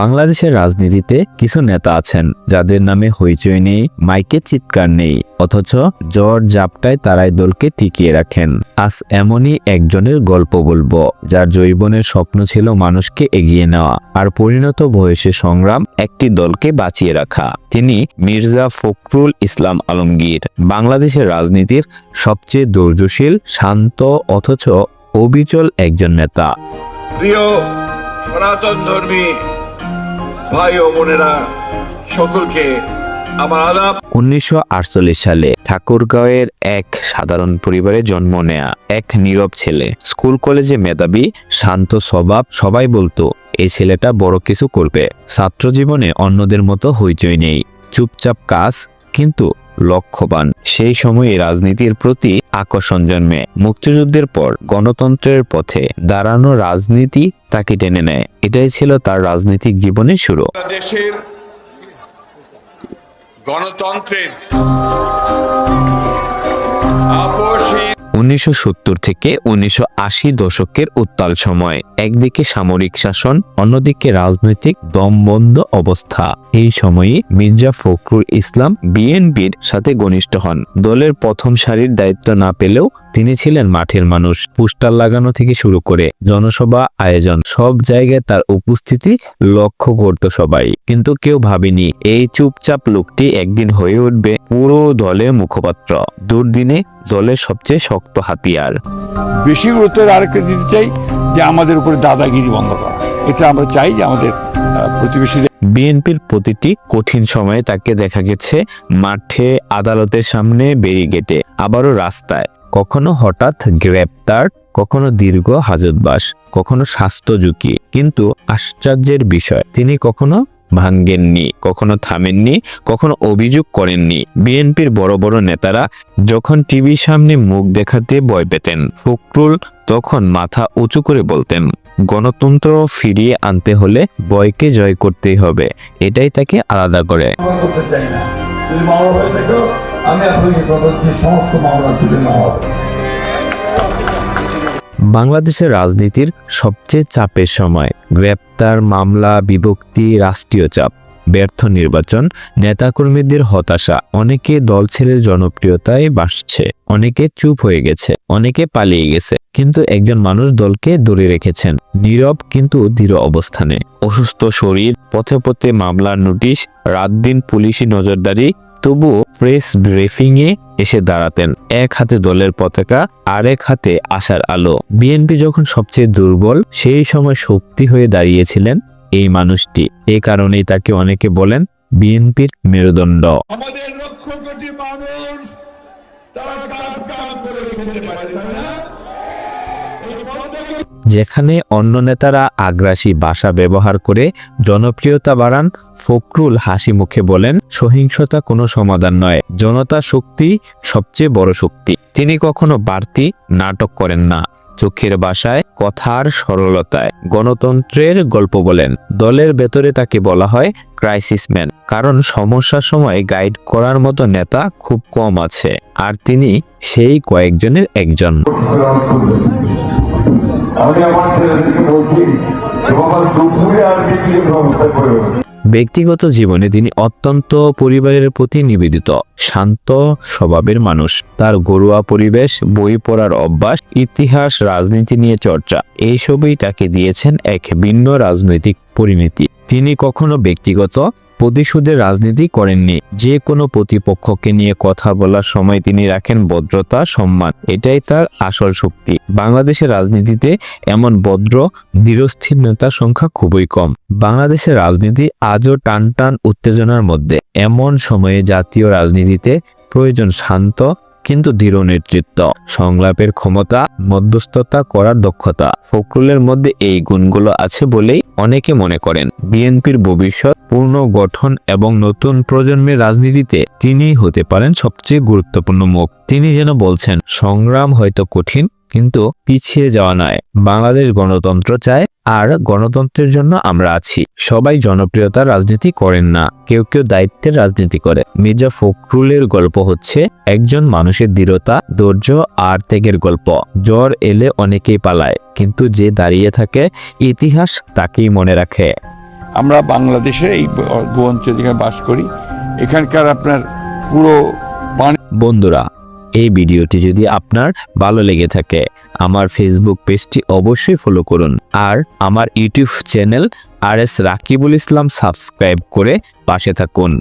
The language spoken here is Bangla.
বাংলাদেশের রাজনীতিতে কিছু নেতা আছেন, যাদের নামে হইচই নেই, মাইকে চিৎকার নেই, অথচ জ্বর জাপটায় তারাই দলকে টিকিয়ে রাখেন। আজ এমনই একজনের গল্প বলব, যার জৈবনের স্বপ্ন ছিল মানুষকে এগিয়ে নেওয়া, আর পরিণত বয়সে সংগ্রাম একটি দলকে বাঁচিয়ে রাখা। তিনি মির্জা ফখরুল ইসলাম আলমগীর। বাংলাদেশের রাজনীতির সবচেয়ে ধৈর্যশীল, শান্ত, অথচ অবিচল একজন নেতা। প্রিয় সনাতন ধর্মী ভাই ও বোনেরা সকলকে আমার আদাব উনিশশো সালে ঠাকুরগাঁওয়ের এক সাধারণ পরিবারে জন্ম নেয়া এক নীরব ছেলে। স্কুল কলেজে মেধাবী শান্ত স্বভাব সবাই বলতো এই ছেলেটা বড় কিছু করবে। ছাত্র জীবনে অন্যদের মতো হইচই নেই। চুপচাপ কাজ কিন্তু লক্ষ্যবান। সেই সময়ে রাজনীতির প্রতি আকর্ষণ জন্মে। মুক্তিযুদ্ধের পর গণতন্ত্রের পথে দাঁড়ানো রাজনীতি তাকে টেনে নেয়। এটাই ছিল তার রাজনৈতিক জীবনের শুরু। দেশের গণতন্ত্রের উনিশশো থেকে উনিশশো আশি দশকের উত্তাল সময়। একদিকে সামরিক শাসন, অন্যদিকে রাজনৈতিক দমবন্ধ অবস্থা। এই সময়ে মির্জা ফখরুল ইসলাম বিএনপির সাথে ঘনিষ্ঠ হন। দলের প্রথম সারির দায়িত্ব না পেলেও তিনি ছিলেন মাঠের মানুষ। পোস্টার লাগানো থেকে শুরু করে জনসভা আয়োজন, সব জায়গায় তার উপস্থিতি লক্ষ্য করত সবাই। কিন্তু কেউ ভাবেনি এই চুপচাপ লোকটি একদিন হয়ে উঠবে পুরো দলের মুখপাত্র। দুর্দিনে দলের সবচেয়ে শক্ত হাতিয়ার। বেশি গুরুত্ব আরেকটা দিতে চাই যে আমাদের উপরে দাদাগিরি বন্ধ করা। এটা আমরা চাই যে আমাদের আহ, প্রতিবেশীদের বিএনপির প্রতিটি কঠিন সময়ে তাকে দেখা গেছে মাঠে আদালতের সামনে ব্যারিগেটে আবারও রাস্তায়। কখনো হঠাৎ গ্রেপ্তার কখনো দীর্ঘ হাজতবাস কখনো স্বাস্থ্য ঝুঁকি। কিন্তু আশ্চর্যের বিষয় তিনি কখনো ভাঙ্গেননি, কখনো থামেননি, কখনো অভিযোগ করেননি। বিএনপির বড় বড় নেতারা যখন টিভির সামনে মুখ দেখাতে ভয় পেতেন, ফখরুল তখন মাথা উঁচু করে বলতেন, গণতন্ত্র ফিরিয়ে আনতে হলে বয়কে জয় করতেই হবে, এটাই তাকে আলাদা করে। আমি সমস্ত মামলা বাংলাদেশের রাজনীতির সবচেয়ে চাপের সময়। গ্রেপ্তার, মামলা, বিভক্তি, রাষ্ট্রীয় চাপ, ব্যর্থ নির্বাচন, নেতাকর্মীদের হতাশা, অনেকে দল ছেড়ে জনপ্রিয়তায় বাসছে, অনেকে চুপ হয়ে গেছে, অনেকে পালিয়ে গেছে। কিন্তু একজন মানুষ দলকে ধরে রেখেছেন, নীরব কিন্তু দৃঢ় অবস্থানে। অসুস্থ শরীর, পথে পথে মামলার নোটিশ, রাত দিন পুলিশি নজরদারি তবুও প্রেস ব্রিফিং এ এসে দাঁড়াতেন এক হাতে দলের পতাকা, আরেক হাতে আশার আলো। বিএনপি যখন সবচেয়ে দুর্বল, সেই সময় শক্তি হয়ে দাঁড়িয়েছিলেন এই মানুষটি। এ কারণেই তাকে অনেকে বলেন বিএনপির মেরুদণ্ড। আমাদের লক্ষ কোটি মানুষ, তারা কাজ কাম করে পারে, তাই না? যেখানে অন্য নেতারা আগ্রাসী ভাষা ব্যবহার করে জনপ্রিয়তা বাড়ান, ফখরুল হাসি মুখে বলেন, সহিংসতা কোনো সমাধান নয়, জনতা শক্তি সবচেয়ে বড় শক্তি। তিনি কখনো বাড়তি নাটক করেন না। চোখের বাসায় কথার সরলতায় গণতন্ত্রের গল্প বলেন। দলের ভেতরে তাকে বলা হয় ক্রাইসিস ম্যান কারণ সমস্যার সময় গাইড করার মতো নেতা খুব কম আছে। আর তিনি সেই কয়েকজনের একজন। ব্যক্তিগত জীবনে তিনি অত্যন্ত পরিবারের প্রতি নিবেদিত, শান্ত স্বভাবের মানুষ। তার ঘরোয়া পরিবেশ, বই পড়ার অভ্যাস, ইতিহাস, রাজনীতি নিয়ে চর্চা, এইসবই তাকে দিয়েছেন এক ভিন্ন রাজনৈতিক পরিণতি। তিনি কখনো ব্যক্তিগত প্রতিশোধের রাজনীতি করেননি। যে কোনো প্রতিপক্ষকে নিয়ে কথা বলার সময় তিনি রাখেন ভদ্রতা, সম্মান। এটাই তার আসল শক্তি। বাংলাদেশের রাজনীতিতে এমন ভদ্র, দৃঢ়স্থির নেতার সংখ্যা খুবই কম। বাংলাদেশের রাজনীতি আজও টান টান উত্তেজনার মধ্যে। এমন সময়ে জাতীয় রাজনীতিতে প্রয়োজন শান্ত কিন্তু দৃঢ় নেতৃত্ব সংলাপের ক্ষমতা, মধ্যস্থতা করার দক্ষতা। ফখরুলের মধ্যে এই গুণগুলো আছে বলেই অনেকে মনে করেন। বিএনপির ভবিষ্যৎ, পূর্ণ গঠন এবং নতুন প্রজন্মের রাজনীতিতে তিনিই হতে পারেন সবচেয়ে গুরুত্বপূর্ণ মুখ। তিনি যেন বলছেন, সংগ্রাম হয়তো কঠিন কিন্তু পিছিয়ে যাওয়া নয়। বাংলাদেশ গণতন্ত্র চায় আর গণতন্ত্রের জন্য আমরা আছি। সবাই জনপ্রিয়তার রাজনীতি করেন না। কেউ কেউ দায়িত্বের রাজনীতি করে। মির্জা ফখরুলের গল্প হচ্ছে একজন মানুষের দৃঢ়তা ধৈর্য আর ত্যাগের গল্প। জ্বর এলে অনেকেই পালায় কিন্তু যে দাঁড়িয়ে থাকে ইতিহাস তাকেই মনে রাখে। আমরা বাংলাদেশে এই অঞ্চলে বাস করি এখানকার আপনার পুরো বন্ধুরা এই ভিডিওটি যদি আপনার ভালো লেগে থাকে, আমার ফেসবুক পেজটি অবশ্যই ফলো করুন। আর আমার YouTube channel R S Rakibul Islam subscribe করে পাশে থাকুন।